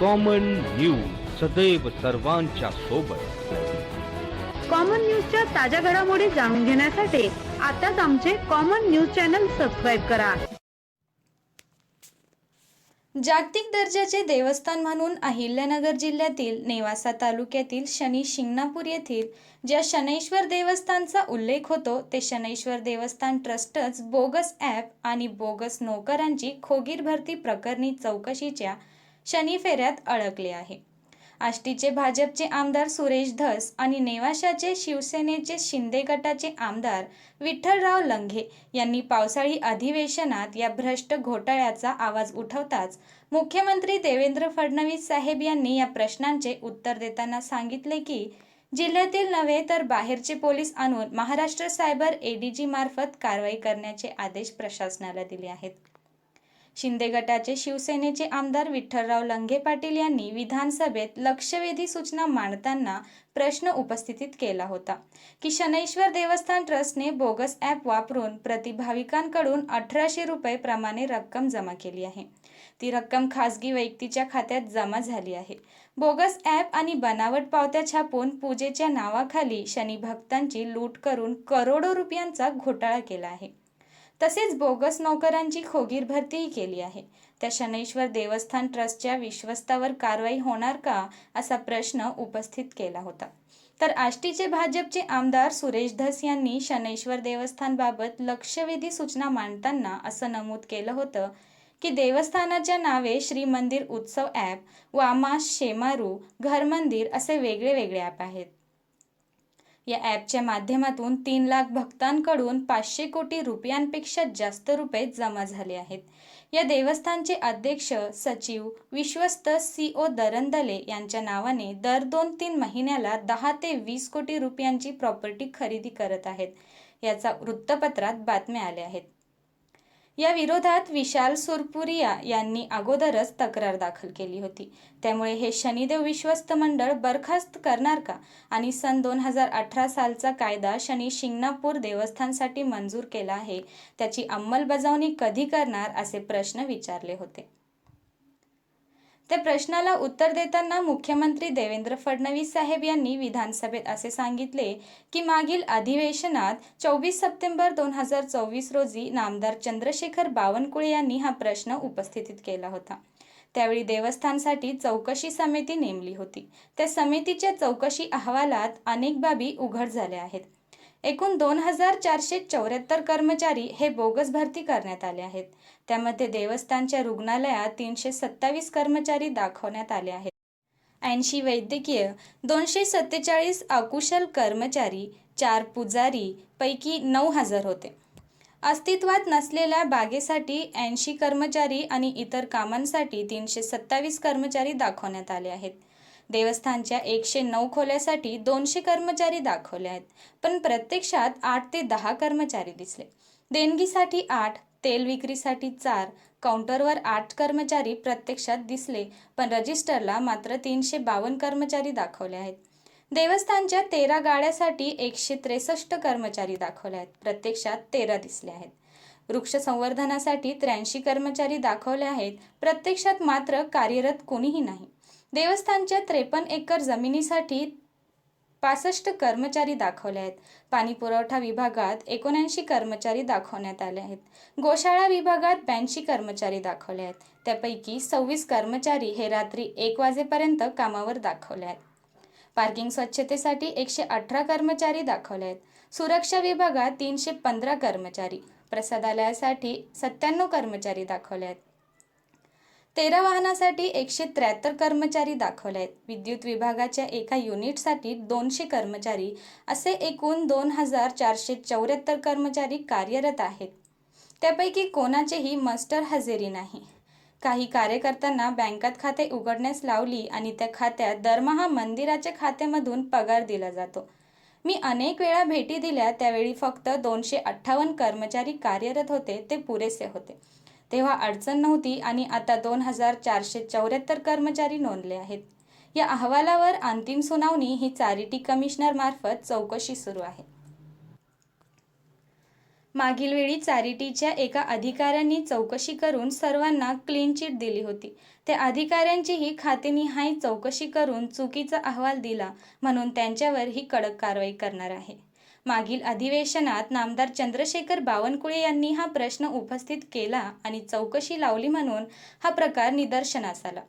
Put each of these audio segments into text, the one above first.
Common news सदैव सर्वांच्या सोबत. कॉमन न्यूजच्या ताज्या घडामोडी जाणून घेण्यासाठी आताच आमचे कॉमन न्यूज चॅनल सबस्क्राईब करा. जागतिक दर्जाचे देवस्थान म्हणून अहिल्यानगर जिल्ह्यातील नेवासा तालुक्यातील शनी शिंगणापूर येथील ज्या शनैश्वर देवस्थानचा उल्लेख होतो ते शनैश्वर देवस्थान ट्रस्टच बोगस ॲप आणि बोगस नोकरांची खोगीर भरती प्रकरणी चौकशीच्या शनिफेऱ्यात अडकले आहे. आष्टीचे भाजपचे आमदार सुरेश धस आणि नेवाशाचे शिवसेनेचे शिंदे गटाचे आमदार विठ्ठलराव लंघे यांनी पावसाळी अधिवेशनात या भ्रष्ट घोटाळ्याचा आवाज उठवताच मुख्यमंत्री देवेंद्र फडणवीस साहेब यांनी या प्रश्नांचे उत्तर देताना सांगितले की जिल्ह्यातील नव्हे तर बाहेरचे पोलीस आणून महाराष्ट्र सायबर एडीजी मार्फत कारवाई करण्याचे आदेश प्रशासनाला दिले आहेत. शिंदे गटाचे शिवसेनेचे आमदार विठ्ठलराव लंघे पाटील यांनी विधानसभेत लक्षवेधी सूचना मांडताना प्रश्न उपस्थितीत केला होता. की शनैश्वर देवस्थान ट्रस्टने बोगस ॲप वापरून प्रतिभाविकांकडून अठराशे रुपये प्रमाणे रक्कम जमा केली आहे. ती रक्कम खासगी व्यक्तीच्या खात्यात जमा झाली आहे. बोगस ॲप आणि बनावट पावत्या छापून पूजेच्या नावाखाली शनी भक्तांची लूट करून करोडो रुपयांचा घोटाळा केला आहे. तसेच बोगस नोकरांची खोगीर भरतीही केली आहे. त्या शनैश्वर देवस्थान ट्रस्टच्या विश्वस्तावर कारवाई होणार का असा प्रश्न उपस्थित केला होता. तर आष्टीचे भाजपचे आमदार सुरेश धस यांनी शनैश्वर देवस्थानबाबत लक्षवेधी सूचना मांडताना असं नमूद केलं होतं की देवस्थानाच्या नावे श्री मंदिर उत्सव ॲप वामा शेमारू घरमंदिर असे वेगळे वेगळे ॲप आहेत. या ॲपच्या माध्यमातून तीन लाख भक्तांकडून पाचशे कोटी रुपयांपेक्षा जास्त रुपये जमा झाले आहेत. या देवस्थानचे अध्यक्ष सचिव विश्वस्त सी ओ दरंदले यांच्या नावाने दर दोन तीन महिन्याला दहा ते वीस कोटी रुपयांची प्रॉपर्टी खरेदी करत आहेत. याचा वृत्तपत्रात बातम्या आल्या आहेत. या विरोधात विशाल सुरपुरिया यांनी अगोदरच तक्रार दाखल केली होती. त्यामुळे हे शनिदेव विश्वस्त मंडळ बरखास्त करणार का? आणि सन दोन हजार अठरा सालचा कायदा शनी शिंगणापूर देवस्थानसाठी मंजूर केला आहे त्याची अंमलबजावणी कधी करणार असे प्रश्न विचारले होते. त्या प्रश्नाला उत्तर देताना मुख्यमंत्री देवेंद्र फडणवीस साहेब यांनी विधानसभेत असे सांगितले की मागील अधिवेशनात चोवीस सप्टेंबर दोन हजार चोवीस रोजी नामदार चंद्रशेखर बावनकुळे यांनी हा प्रश्न उपस्थितीत केला होता. त्यावेळी देवस्थानसाठी चौकशी समिती नेमली होती. त्या समितीच्या चौकशी अहवालात अनेक बाबी उघड झाल्या आहेत. एकूण दोन हजार चारशे चौऱ्याहत्तर कर्मचारी हे बोगस भरती करण्यात आले आहेत. त्यामध्ये देवस्थानच्या रुग्णालयात तीनशे सत्तावीस कर्मचारी दाखवण्यात आले आहेत. ऐंशी वैद्यकीय दोनशे सत्तेचाळीस अकुशल कर्मचारी चार पुजारी पैकी नऊ हजार होते. अस्तित्वात नसलेल्या बागेसाठी ऐंशी कर्मचारी आणि इतर कामांसाठी तीनशे सत्तावीस कर्मचारी दाखवण्यात आले आहेत. देवस्थानच्या एकशे नऊ खोल्यासाठी दोनशे कर्मचारी दाखवले आहेत. पण प्रत्यक्षात आठ ते दहा कर्मचारी दिसले. देणगीसाठी आठ तेल विक्रीसाठी चार काउंटरवर आठ कर्मचारी प्रत्यक्षात दिसले पण रजिस्टरला मात्र तीनशे बावन्न कर्मचारी दाखवले आहेत. देवस्थानच्या तेरा गाड्यासाठी एकशे त्रेसष्ट कर्मचारी दाखवले आहेत. प्रत्यक्षात तेरा दिसले आहेत. वृक्ष संवर्धनासाठी त्र्याऐंशी कर्मचारी दाखवले आहेत. प्रत्यक्षात मात्र कार्यरत कोणीही नाही. देवस्थानच्या त्रेपन्न एकर जमिनीसाठी पासष्ट कर्मचारी दाखवले आहेत. पाणी पुरवठा विभागात एकोणऐंशी कर्मचारी दाखवण्यात आले आहेत. गोशाळा विभागात ब्याऐंशी कर्मचारी दाखवले आहेत. त्यापैकी सव्वीस कर्मचारी हे रात्री एक वाजेपर्यंत कामावर दाखवले आहेत. पार्किंग स्वच्छतेसाठी एकशे अठरा कर्मचारी दाखवले आहेत. सुरक्षा विभागात तीनशे पंधरा कर्मचारी. प्रसादालयासाठी सत्त्याण्णव कर्मचारी दाखवले आहेत. तेरा वाहनासाठी एकशे त्र्याहत्तर कर्मचारी दाखवले आहेत. विद्युत विभागाच्या एका युनिटसाठी दोनशे कर्मचारी असे एकूण दोन हजार चारशे चौऱ्याहत्तर कर्मचारी कार्यरत आहेत. त्यापैकी कोणाचेही मस्टर हजेरी नाही. काही कार्यकर्त्यांना बँकात खाते उघडण्यास लावली आणि त्या खात्यात दरमहा मंदिराच्या खात्यामधून पगार दिला जातो. मी अनेक वेळा भेटी दिल्या त्यावेळी फक्त दोनशे अठ्ठावन्न कर्मचारी कार्यरत होते ते पुरेसे होते. तेव्हा अडचण नव्हती आणि आता दोन हजार चारशे चौऱ्याहत्तर कर्मचारी नोंदले आहेत. या अहवालावर अंतिम सुनावणी ही चॅरिटी कमिशनरमार्फत चौकशी सुरू आहे. मागील वेळी चॅरिटीच्या एका अधिकाऱ्यांनी चौकशी करून सर्वांना क्लीन चिट दिली होती. त्या अधिकाऱ्यांचीही खातेनिहाय चौकशी करून चुकीचा अहवाल दिला म्हणून त्यांच्यावर ही कडक कारवाई करणार आहे. मागील अधिवेशनात नामदार चंद्रशेखर बावनकुळे यांनी हा प्रश्न उपस्थित केला आणि चौकशी लावली म्हणून हा प्रकार निदर्शनास आला.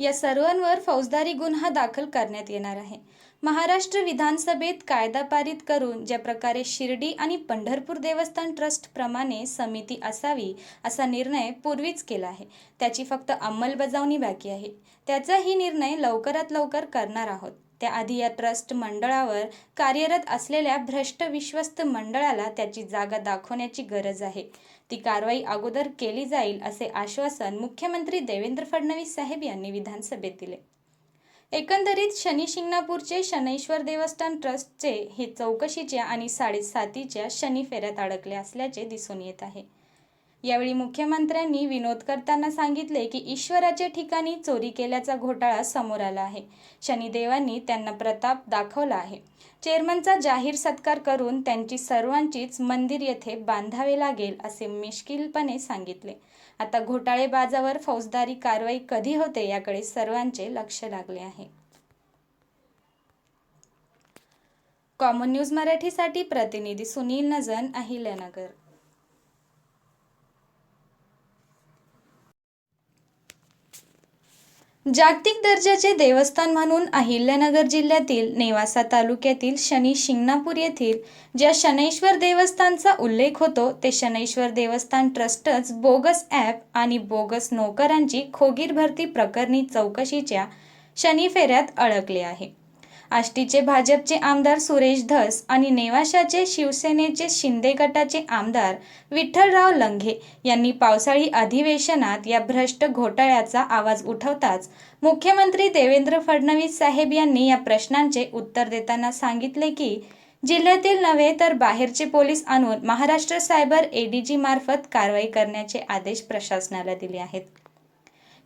या सर्वांवर फौजदारी गुन्हा दाखल करण्यात येणार आहे. महाराष्ट्र विधानसभेत कायदा पारित करून ज्या प्रकारे शिर्डी आणि पंढरपूर देवस्थान ट्रस्टप्रमाणे समिती असावी असा निर्णय पूर्वीच केला आहे. त्याची फक्त अंमलबजावणी बाकी आहे. त्याचाही निर्णय लवकरात लवकर करणार आहोत. त्याआधी या ट्रस्ट मंडळावर कार्यरत असलेल्या भ्रष्ट विश्वस्त मंडळाला त्याची जागा दाखवण्याची गरज आहे. ती कारवाई अगोदर केली जाईल असे आश्वासन मुख्यमंत्री देवेंद्र फडणवीस साहेब यांनी विधानसभेत दिले. एकंदरीत शनी शिंगणापूरचे शनैश्वर देवस्थान ट्रस्टचे हे चौकशीच्या आणि साडेसातीच्या शनी फेऱ्यात अडकले असल्याचे दिसून येत आहे. यावेळी मुख्यमंत्र्यांनी विनोद करताना सांगितले की ईश्वराच्या ठिकाणी चोरी केल्याचा घोटाळा समोर आला आहे. शनिदेवांनी त्यांना प्रताप दाखवला आहे. चेअरमनचा जाहीर सत्कार करून त्यांची सर्वांचीच मंदिर येथे बांधावे लागेल असे मिश्किलपणे सांगितले. आता घोटाळेबाजावर फौजदारी कारवाई कधी होते याकडे सर्वांचे लक्ष लागले आहे. कॉमन न्यूज मराठीसाठी प्रतिनिधी सुनील नजन अहिल्यानगर. जागतिक दर्जाचे देवस्थान म्हणून अहिल्यानगर जिल्ह्यातील नेवासा तालुक्यातील शनी शिंगणापूर येथील ज्या शनैश्वर देवस्थानचा उल्लेख होतो ते शनैश्वर देवस्थान ट्रस्टच बोगस ॲप आणि बोगस नोकरांची खोगीर भरती प्रकरणी चौकशीच्या शनी फेऱ्यात अडकले आहे. आष्टीचे भाजपचे आमदार सुरेश धस आणि नेवाशाचे शिवसेनेचे शिंदे गटाचे आमदार विठ्ठलराव लंघे यांनी पावसाळी अधिवेशनात या भ्रष्ट घोटाळ्याचा आवाज उठवताच मुख्यमंत्री देवेंद्र फडणवीस साहेब यांनी या प्रश्नांचे उत्तर देताना सांगितले की जिल्ह्यातील नव्हे तर बाहेरचे पोलीस आणून महाराष्ट्र सायबर एडीजी मार्फत कारवाई करण्याचे आदेश प्रशासनाला दिले आहेत.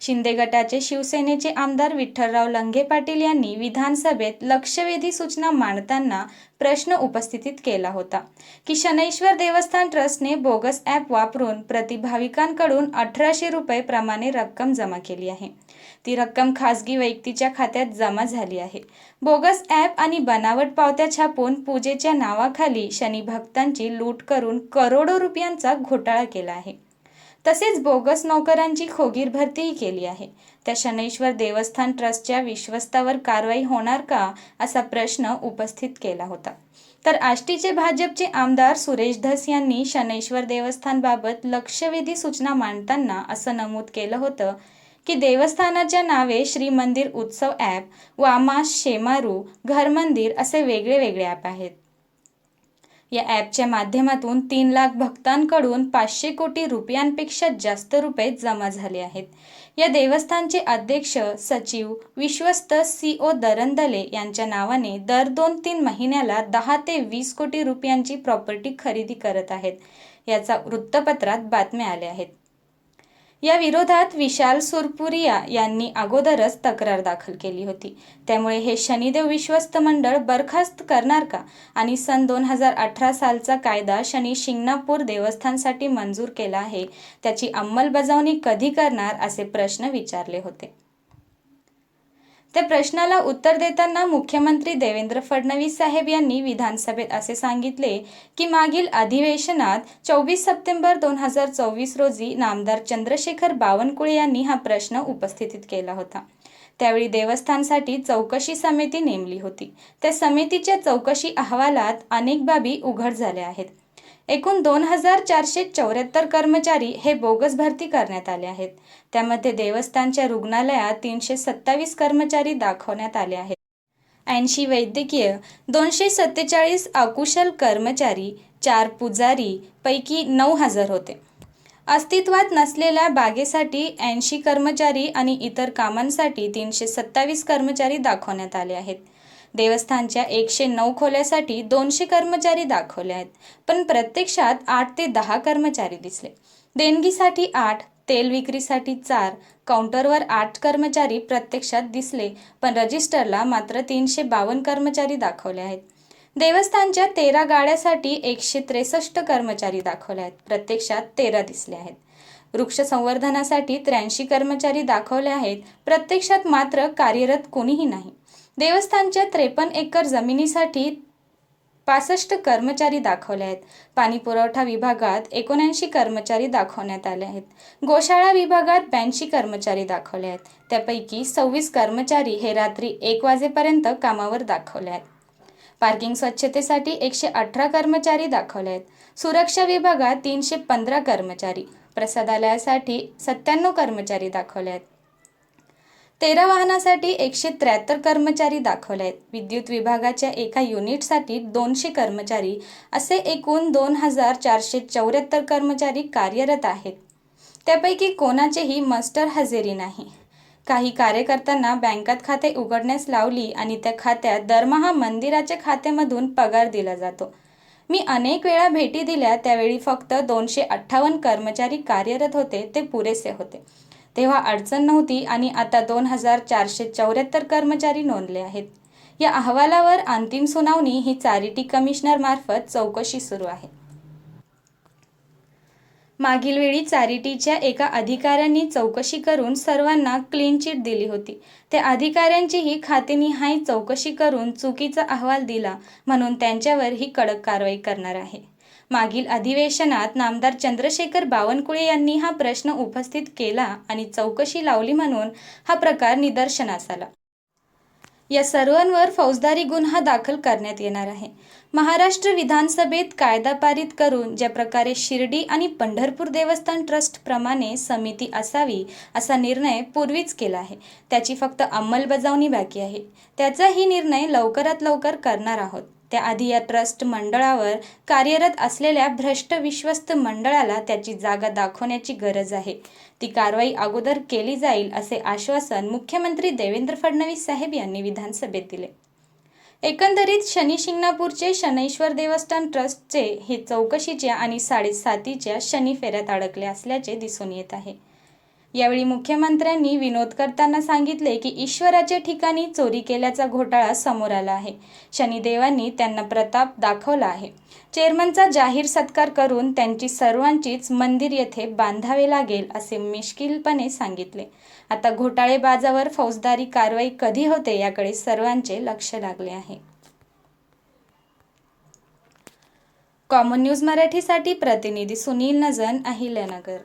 शिंदे गटाचे शिवसेनेचे आमदार विठ्ठलराव लंगे पाटील यांनी विधानसभेत लक्षवेधी सूचना मांडताना प्रश्न उपस्थितीत केला होता. की शनैश्वर देवस्थान ट्रस्टने बोगस ॲप वापरून प्रतिभाविकांकडून अठराशे रुपये प्रमाणे रक्कम जमा केली आहे. ती रक्कम खासगी व्यक्तीच्या खात्यात जमा झाली आहे. बोगस ॲप आणि बनावट पावत्या छापून पूजेच्या नावाखाली शनी भक्तांची लूट करून करोडो रुपयांचा घोटाळा केला आहे. तसेच बोगस नोकरांची खोगीर भरतीही केली आहे. त्या शनैश्वर देवस्थान ट्रस्टच्या विश्वस्तावर कारवाई होणार का असा प्रश्न उपस्थित केला होता. तर आष्टीचे भाजपचे आमदार सुरेश धस यांनी शनैश्वर देवस्थानबाबत लक्षवेधी सूचना मांडताना असं नमूद केलं होतं की देवस्थानाच्या नावे श्री मंदिर उत्सव ॲप वामास शेमारू घरमंदिर असे वेगळे वेगळे ॲप आहेत. या ॲपच्या माध्यमातून तीन लाख भक्तांकडून पाचशे कोटी रुपयांपेक्षा जास्त रुपये जमा झाले आहेत. या देवस्थानचे अध्यक्ष सचिव विश्वस्त सी ओ दरंदले यांच्या नावाने दर दोन तीन महिन्याला दहा ते वीस कोटी रुपयांची प्रॉपर्टी खरेदी करत आहेत. याचा वृत्तपत्रात बातम्या आल्या आहेत. या विरोधात विशाल सुरपुरिया यांनी अगोदरच तक्रार दाखल केली होती. त्यामुळे हे शनिदेव विश्वस्त मंडळ बरखास्त करणार का? आणि सन दोन हजार अठरा सालचा कायदा शनी शिंगणापूर देवस्थानसाठी मंजूर केला आहे त्याची अंमलबजावणी कधी करणार असे प्रश्न विचारले होते. त्या प्रश्नाला उत्तर देताना मुख्यमंत्री देवेंद्र फडणवीस साहेब यांनी विधानसभेत असे सांगितले की मागील अधिवेशनात चोवीस सप्टेंबर दोन हजार चोवीस रोजी नामदार चंद्रशेखर बावनकुळे यांनी हा प्रश्न उपस्थित केला होता. त्यावेळी देवस्थानसाठी चौकशी समिती नेमली होती. त्या समितीच्या चौकशी अहवालात अनेक बाबी उघड झाल्या आहेत. एकूण दोन हजार चारशे चौऱ्याहत्तर कर्मचारी हे बोगस भरती करण्यात आले आहेत. त्यामध्ये देवस्थानच्या रुग्णालयात तीनशे सत्तावीस कर्मचारी दाखवण्यात आले आहेत. ऐंशी वैद्यकीय दोनशे सत्तेचाळीस अकुशल कर्मचारी चार पुजारी पैकी नऊ हजार होते. अस्तित्वात नसलेल्या बागेसाठी ऐंशी कर्मचारी आणि इतर कामांसाठी तीनशे सत्तावीस कर्मचारी दाखवण्यात आले आहेत. देवस्थानच्या एकशे नऊ खोल्यासाठी दोनशे कर्मचारी दाखवले आहेत. पण प्रत्यक्षात आठ ते दहा कर्मचारी दिसले. देणगीसाठी आठ तेल विक्रीसाठी चार काउंटरवर आठ कर्मचारी प्रत्यक्षात दिसले पण रजिस्टरला मात्र तीनशे बावन्न कर्मचारी दाखवले आहेत. देवस्थानच्या तेरा गाड्यासाठी एकशे त्रेसष्ट कर्मचारी दाखवले आहेत. प्रत्यक्षात तेरा दिसले आहेत. वृक्ष संवर्धनासाठी त्र्याऐंशी कर्मचारी दाखवले आहेत. प्रत्यक्षात मात्र कार्यरत कोणीही नाही. देवस्थानच्या त्रेपन्न एकर जमिनीसाठी पासष्ट कर्मचारी दाखवले आहेत. पाणी पुरवठा विभागात एकोणऐंशी कर्मचारी दाखवण्यात आले आहेत. गोशाळा विभागात ब्याऐंशी कर्मचारी दाखवले आहेत. त्यापैकी सव्वीस कर्मचारी हे रात्री एक वाजेपर्यंत कामावर दाखवले आहेत. पार्किंग स्वच्छतेसाठी एकशे अठरा कर्मचारी दाखवले आहेत. सुरक्षा विभागात तीनशे पंधरा कर्मचारी. प्रसादालयासाठी सत्त्याण्णव कर्मचारी दाखवले आहेत. तेरा वाहनासाठी एकशे त्र्याहत्तर कर्मचारी दाखवले आहेत. विद्युत विभागाच्या एका युनिटसाठी दोनशे कर्मचारी असे एकूण दोन हजार चारशे चौऱ्याहत्तर कर्मचारी कार्यरत आहेत. त्यापैकी कोणाचेही मास्टर हजेरी नाही. काही कार्यकर्त्यांना बँकात खाते उघडण्यास लावली आणि त्या खात्यात दरमहा मंदिराच्या खात्यामधून पगार दिला जातो. मी अनेक वेळा भेटी दिल्या त्यावेळी फक्त दोनशे अठ्ठावन्न कर्मचारी कार्यरत होते ते पुरेसे होते. तेव्हा अडचण नव्हती आणि आता दोन हजार चारशे चौऱ्याहत्तर कर्मचारी नोंदले आहेत. या अहवालावर अंतिम सुनावणी ही चॅरिटी कमिशनर मार्फत चौकशी सुरू आहे. मागील वेळी चॅरिटीच्या एका अधिकाऱ्यांनी चौकशी करून सर्वांना क्लीन चिट दिली होती. त्या अधिकाऱ्यांचीही खातेनिहाय चौकशी करून चुकीचा अहवाल दिला म्हणून त्यांच्यावर ही कडक कारवाई करणार आहे. मागील अधिवेशनात नामदार चंद्रशेखर बावनकुळे यांनी हा प्रश्न उपस्थित केला आणि चौकशी लावली म्हणून हा प्रकार निदर्शनास आला. या सर्वांवर फौजदारी गुन्हा दाखल करण्यात येणार आहे. महाराष्ट्र विधानसभेत कायदा पारित करून ज्या प्रकारे शिर्डी आणि पंढरपूर देवस्थान ट्रस्टप्रमाणे समिती असावी असा निर्णय पूर्वीच केला आहे. त्याची फक्त अंमलबजावणी बाकी आहे. त्याचाही निर्णय लवकरात लवकर करणार आहोत. त्याआधी या ट्रस्ट मंडळावर कार्यरत असलेल्या भ्रष्ट विश्वस्त मंडळाला त्याची जागा दाखवण्याची गरज आहे. ती कारवाई अगोदर केली जाईल असे आश्वासन मुख्यमंत्री देवेंद्र फडणवीस साहेब यांनी विधानसभेत दिले. एकंदरीत शनी शिंगणापूरचे शनैश्वर देवस्थान ट्रस्टचे हे चौकशीच्या आणि साडेसातीच्या शनी फेऱ्यात अडकले असल्याचे दिसून येत आहे. यावेळी मुख्यमंत्र्यांनी विनोद करताना सांगितले की ईश्वराच्या ठिकाणी चोरी केल्याचा घोटाळा समोर आला आहे. शनिदेवांनी त्यांना प्रताप दाखवला आहे. चेअरमनचा जाहीर सत्कार करून त्यांची सर्वांचीच मंदिर येथे बांधावे लागेल असे मिश्किलपणे सांगितले. आता घोटाळेबाजावर फौजदारी कारवाई कधी होते याकडे सर्वांचे लक्ष लागले आहे. कॉमन न्यूज मराठीसाठी प्रतिनिधी सुनील नजन अहिल्यानगर.